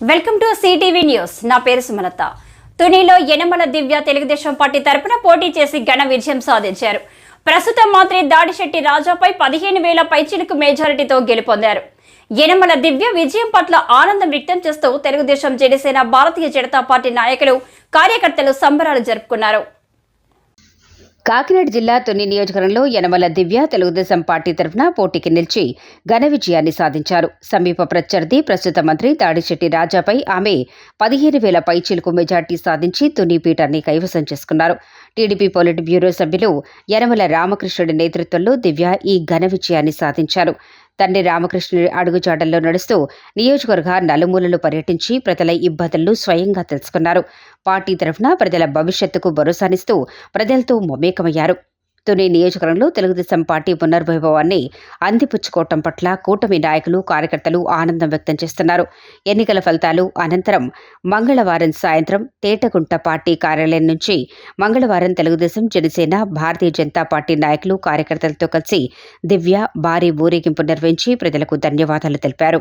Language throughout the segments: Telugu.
Welcome to CTV news. నా పేరు సుమలత. తునిలో యనమల దివ్య తెలుగుదేశం పార్టీ తరపున పోటీ చేసి ఘన విజయం సాధించారు. ప్రస్తుత మంత్రి దాడిశెట్టి రాజాపై పదిహేను వేల పైచిలకు మెజారిటీతో గెలుపొందారు. యనమల దివ్య విజయం పట్ల ఆనందం వ్యక్తం చేస్తూ తెలుగుదేశం జనసేన భారతీయ జనతా పార్టీ నాయకులు కార్యకర్తలు సంబరాలు జరుపుకున్నారు. కాకినాడ జిల్లా తుని నియోజకవర్గంలో యనమల దివ్య తెలుగుదేశం పార్టీ తరఫున పోటీకి నిలిచి ఘన విజయాన్ని సాధించారు. సమీప ప్రత్యర్థి ప్రస్తుత మంత్రి తాడిశెట్టి రాజాపై ఆమె పదిహేను వేల పైచీలకు మెజార్టీ సాధించి తుని పీఠాన్ని కైవసం చేసుకున్నారు. టీడీపీ పొలిట్ బ్యూరో సభ్యులు యనమల రామకృష్ణుడి నేతృత్వంలో దివ్య ఈ ఘన విజయాన్ని సాధించారు. తండ్రి రామకృష్ణుడి అడుగుజాడల్లో నడుస్తూ నియోజకవర్గ నలుమూలలు పర్యటించి ప్రజల ఇబ్బందులను స్వయంగా తెలుసుకున్నారు. పార్టీ తరఫున ప్రజల భవిష్యత్తుకు భరోసానిస్తూ ప్రజలతో మమేకమయ్యారు. తుని నియోజకవర్గంలో తెలుగుదేశం పార్టీ పునర్వైభవాన్ని అందిపుచ్చుకోవటం పట్ల కూటమి నాయకులు కార్యకర్తలు ఆనందం వ్యక్తం చేస్తున్నారు. ఎన్నికల ఫలితాలు అనంతరం మంగళవారం సాయంత్రం తేటగుంట పార్టీ కార్యాలయం నుంచి మంగళవారం తెలుగుదేశం జనసేన భారతీయ జనతా పార్టీ నాయకులు కార్యకర్తలతో కలిసి దివ్య భారీ ఊరేగింపు నిర్వహించి ప్రజలకు ధన్యవాదాలు తెలిపారు.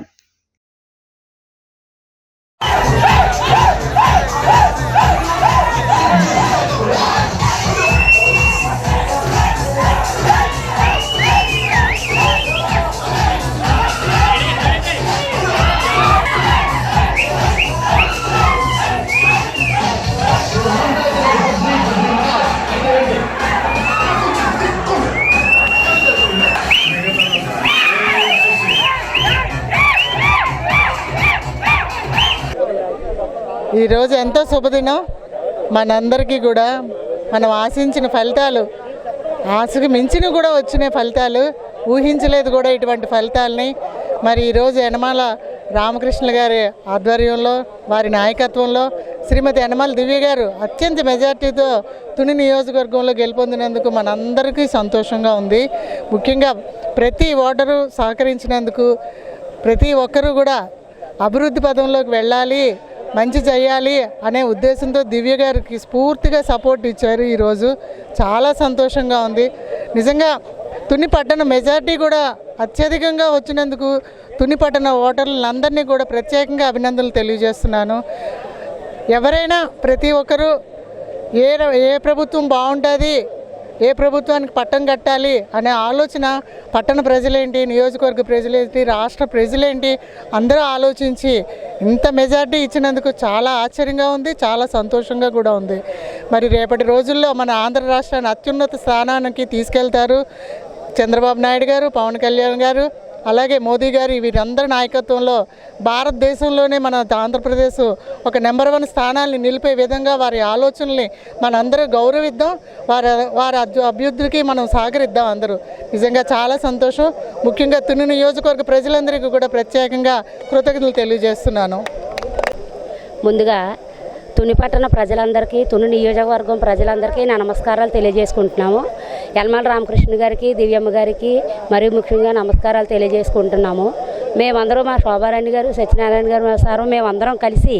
ఈరోజు ఎంతో శుభదినం. మనందరికీ కూడా మనం ఆశించిన ఫలితాలు ఆశకు మించిన కూడా వచ్చిన ఫలితాలు ఊహించలేదు కూడా ఇటువంటి ఫలితాలని. మరి ఈరోజు యనమాల రామకృష్ణ గారి ఆధ్వర్యంలో వారి నాయకత్వంలో శ్రీమతి యనమాల దివ్య గారు అత్యంత మెజార్టీతో తుని నియోజకవర్గంలో గెలుపొందినందుకు మనందరికీ సంతోషంగా ఉంది. ముఖ్యంగా ప్రతి ఓటరు సహకరించినందుకు ప్రతి ఒక్కరూ కూడా అభివృద్ధి పదంలోకి వెళ్ళాలి. మంచి చేయాలి అనే ఉద్దేశంతో దివ్య గారికి స్ఫూర్తిగా సపోర్ట్ ఇచ్చారు ఈరోజు. చాలా సంతోషంగా ఉంది. నిజంగా తుని పట్టణ మెజార్టీ కూడా అత్యధికంగా వచ్చినందుకు తుని పట్టణ ఓటర్లందరినీ కూడా ప్రత్యేకంగా అభినందనలు తెలియజేస్తున్నాను. ఎవరైనా ప్రతి ఒక్కరూ ఏ ఏ ప్రభుత్వం బాగుంటుంది ఏ ప్రభుత్వానికి పట్టం కట్టాలి అనే ఆలోచన పట్టణ ప్రజలేంటి నియోజకవర్గ ప్రజలేంటి రాష్ట్ర ప్రజలేంటి అందరూ ఆలోచించి ఇంత మెజార్టీ ఇచ్చినందుకు చాలా ఆశ్చర్యంగా ఉంది చాలా సంతోషంగా కూడా ఉంది. మరి రేపటి రోజుల్లో మన ఆంధ్ర రాష్ట్రాన్ని అత్యున్నత స్థానానికి తీసుకెళ్తారు చంద్రబాబు నాయుడు గారు పవన్ కళ్యాణ్ గారు. అలాగే మోదీ గారి వీరందరి నాయకత్వంలో భారతదేశంలోనే మన ఆంధ్రప్రదేశ్ ఒక నెంబర్ వన్ స్థానాన్ని నిలిపే విధంగా వారి ఆలోచనల్ని మనందరూ గౌరవిద్దాం. వారి వారి అభ్యు- మనం సహకరిద్దాం అందరూ. నిజంగా చాలా సంతోషం. ముఖ్యంగా తుని నియోజకవర్గ ప్రజలందరికీ కూడా ప్రత్యేకంగా కృతజ్ఞతలు తెలియజేస్తున్నాను. ముందుగా తుని పట్టణ ప్రజలందరికీ తుని నియోజకవర్గం ప్రజలందరికీ నా నమస్కారాలు తెలియజేసుకుంటున్నాము. యల్మాల రామకృష్ణ గారికి దివ్యమ్మ గారికి మరియు ముఖ్యంగా నమస్కారాలు తెలియజేసుకుంటున్నాము. మేమందరం మా శోభారాణి గారు సత్యనారాయణ గారు సారు మేమందరం కలిసి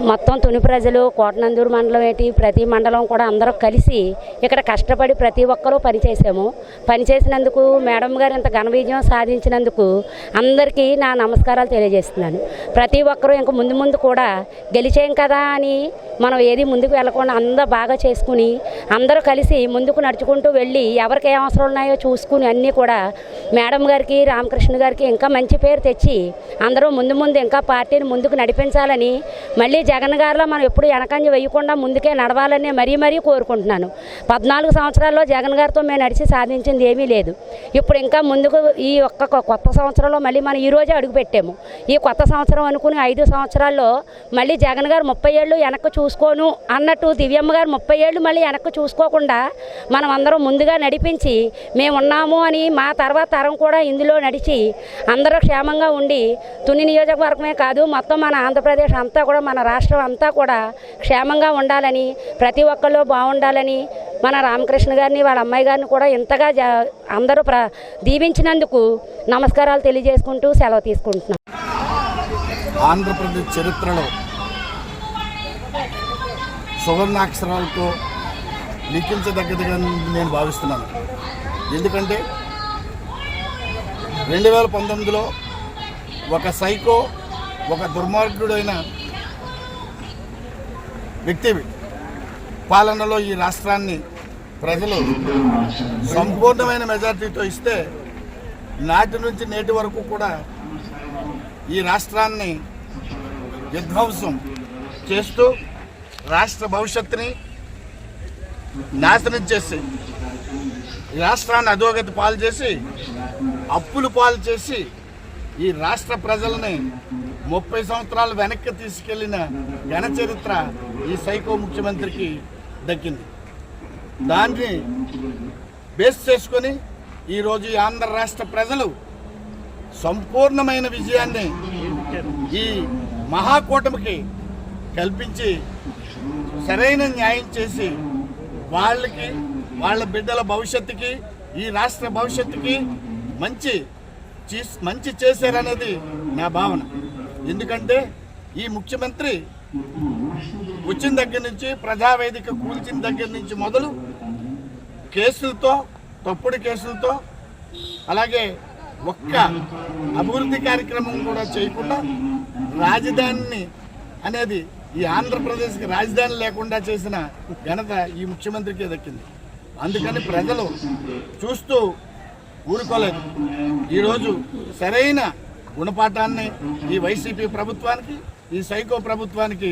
మొత్తం తుని ప్రజలు కోటనందూరు మండలం ఏంటి ప్రతి మండలం కూడా అందరం కలిసి ఇక్కడ కష్టపడి ప్రతి ఒక్కరూ పనిచేసాము పనిచేసినందుకు మేడం గారు ఇంత ఘన విజయం సాధించినందుకు అందరికీ నా నమస్కారాలు తెలియజేస్తున్నాను. ప్రతి ఒక్కరూ ఇంక ముందు ముందు కూడా గెలిచేం కదా అని మనం ఏది ముందుకు వెళ్ళకుండా అందరూ బాగా చేసుకుని అందరూ కలిసి ముందుకు నడుచుకుంటూ వెళ్ళి ఎవరికి ఏ అవసరం ఉన్నాయో చూసుకుని అన్నీ కూడా మేడం గారికి రామకృష్ణ గారికి ఇంకా మంచి పేరు తెచ్చి అందరూ ముందు ముందు ఇంకా పార్టీని ముందుకు నడిపించాలని మళ్ళీ జగన్ గారిలో మనం ఎప్పుడు వెనకంజ వేయకుండా ముందుకే నడవాలని మరీ మరీ కోరుకుంటున్నాను. పద్నాలుగు సంవత్సరాల్లో జగన్ గారితో మేము నడిచి సాధించింది ఏమీ లేదు. ఇప్పుడు ఇంకా ముందుకు ఈ ఒక్క కొ- కొత్త సంవత్సరంలో మళ్ళీ మనం ఈరోజే అడుగుపెట్టాము ఈ కొత్త సంవత్సరం అనుకుని ఐదు సంవత్సరాల్లో మళ్ళీ జగన్ గారు ముప్పై ఏళ్ళు వెనక్కి చూసుకోను అన్నట్టు దివ్యమ్మ గారు ముప్పై ఏళ్ళు మళ్ళీ వెనక్కి చూసుకోకుండా మనం అందరం ముందుగా నడిపించి మేము ఉన్నాము అని మా తర్వాత తరం కూడా ఇందులో నడిచి అందరూ క్షేమంగా ఉండి తుని నియోజకవర్గమే కాదు మొత్తం మన ఆంధ్రప్రదేశ్ అంతా కూడా మన రాష్ట్రం అంతా కూడా క్షేమంగా ఉండాలని ప్రతి ఒక్కళ్ళు బాగుండాలని మన రామకృష్ణ గారిని వాళ్ళ అమ్మాయి గారిని కూడా ఇంతగా అందరూ ప్ర దీవించినందుకు నమస్కారాలు తెలియజేసుకుంటూ సెలవు తీసుకుంటున్నాం. ఆంధ్రప్రదేశ్ చరిత్రలో సువర్ణాక్షరాలతో లిఖించదగ్గదిగా నేను భావిస్తున్నాను. ఎందుకంటే రెండు వేల పంతొమ్మిదిలో ఒక సైకో ఒక దుర్మార్గుడైన వ్యక్తి పాలనలో ఈ రాష్ట్రాన్ని ప్రజలు సంపూర్ణమైన మెజార్టీతో ఇస్తే నాటి నుంచి నేటి వరకు కూడా ఈ రాష్ట్రాన్ని విధ్వంసం చేస్తూ రాష్ట్ర భవిష్యత్తుని నాశనం చేసి ఈ రాష్ట్రాన్ని అధోగతి పాలు చేసి అప్పులు పాలు చేసి ఈ రాష్ట్ర ప్రజలని ముప్పై సంవత్సరాలు వెనక్కి తీసుకెళ్ళిన ఘన చరిత్ర ఈ సైకో ముఖ్యమంత్రికి దక్కింది. దాన్ని బేస్ చేసుకొని ఈరోజు ఈ ఆంధ్ర రాష్ట్ర ప్రజలు సంపూర్ణమైన విజయాన్ని ఈ మహాకూటమికి కల్పించి సరైన న్యాయం చేసి వాళ్ళకి వాళ్ళ బిడ్డల భవిష్యత్తుకి ఈ రాష్ట్ర భవిష్యత్తుకి మంచి మంచి చేశారనేది నా భావన. ఎందుకంటే ఈ ముఖ్యమంత్రి వచ్చిన దగ్గర నుంచి ప్రజావేదిక కూల్చిన దగ్గర నుంచి మొదలు కేసులతో తప్పుడు కేసులతో అలాగే ఒక్క అభివృద్ధి కార్యక్రమం కూడా చేయకుండా రాజధానిని అనేది ఈ ఆంధ్రప్రదేశ్కి రాజధాని లేకుండా చేసిన ఘనత ఈ ముఖ్యమంత్రికే దక్కింది. అందుకని ప్రజలు చూస్తూ ఊరుకోలేదు. ఈరోజు సరైన గుణపాఠాన్ని ఈ వైసీపీ ప్రభుత్వానికి ఈ సైకో ప్రభుత్వానికి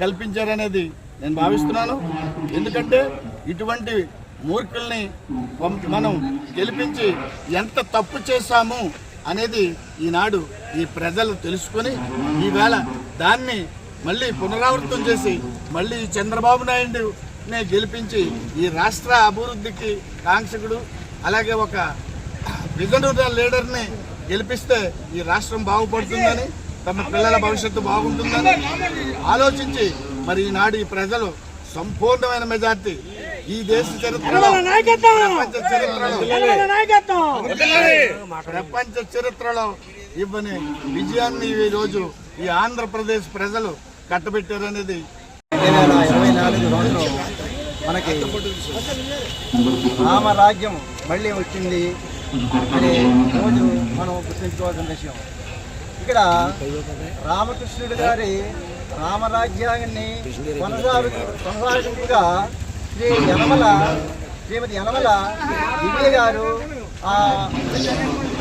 కల్పించారనేది నేను భావిస్తున్నాను. ఎందుకంటే ఇటువంటి మూర్ఖుల్ని మనం గెలిపించి ఎంత తప్పు చేశాము అనేది ఈనాడు ఈ ప్రజలు తెలుసుకొని ఈవేళ దాన్ని మళ్ళీ పునరావృతం చేసి మళ్ళీ చంద్రబాబు నాయుడుని గెలిపించి ఈ రాష్ట్ర అభివృద్ధికి కాంక్షకుడు అలాగే ఒక విజనరీ లీడర్ని గెలిపిస్తే ఈ రాష్ట్రం బాగుపడుతుందని తమ పిల్లల భవిష్యత్తు బాగుంటుందని ఆలోచించి మరి ఈనాడు ఈ ప్రజలు సంపూర్ణమైన మెజార్టీ ఈ దేశ చరిత్రలో ప్రపంచ చరిత్రలో ప్రపంచ చరిత్రలో ఇవ్వని విజయాన్ని ఈ రోజు ఈ ఆంధ్రప్రదేశ్ ప్రజలు కట్టబెట్టారనేది మనకి రామరాజ్యం మళ్ళీ వచ్చింది. రోజు మనం గుర్తుంచుకోవాల్సిన విషయం ఇక్కడ రామకృష్ణుడు గారి రామరాజ్యాన్ని కొనసాగు కొనసాగింపుగా శ్రీ యనమల శ్రీమతి యనమల దివ్య గారు ఆ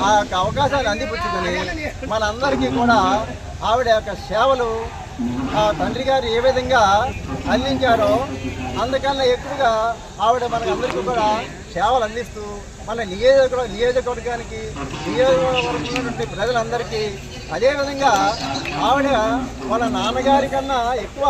ఆ యొక్క అవకాశాన్ని అందిపుచ్చుకొని మనందరికీ కూడా ఆవిడ యొక్క సేవలు ఆ తండ్రి గారు ఏ విధంగా అందించారో అందుకన్నా ఎక్కువగా ఆవిడ మనకందరికీ కూడా సేవలు అందిస్తూ మన నియోజక నియోజకవర్గానికి నియోజకవర్గంలో ప్రజలందరికీ అదేవిధంగా ఆవిడ వాళ్ళ నాన్నగారి కన్నా ఎక్కువ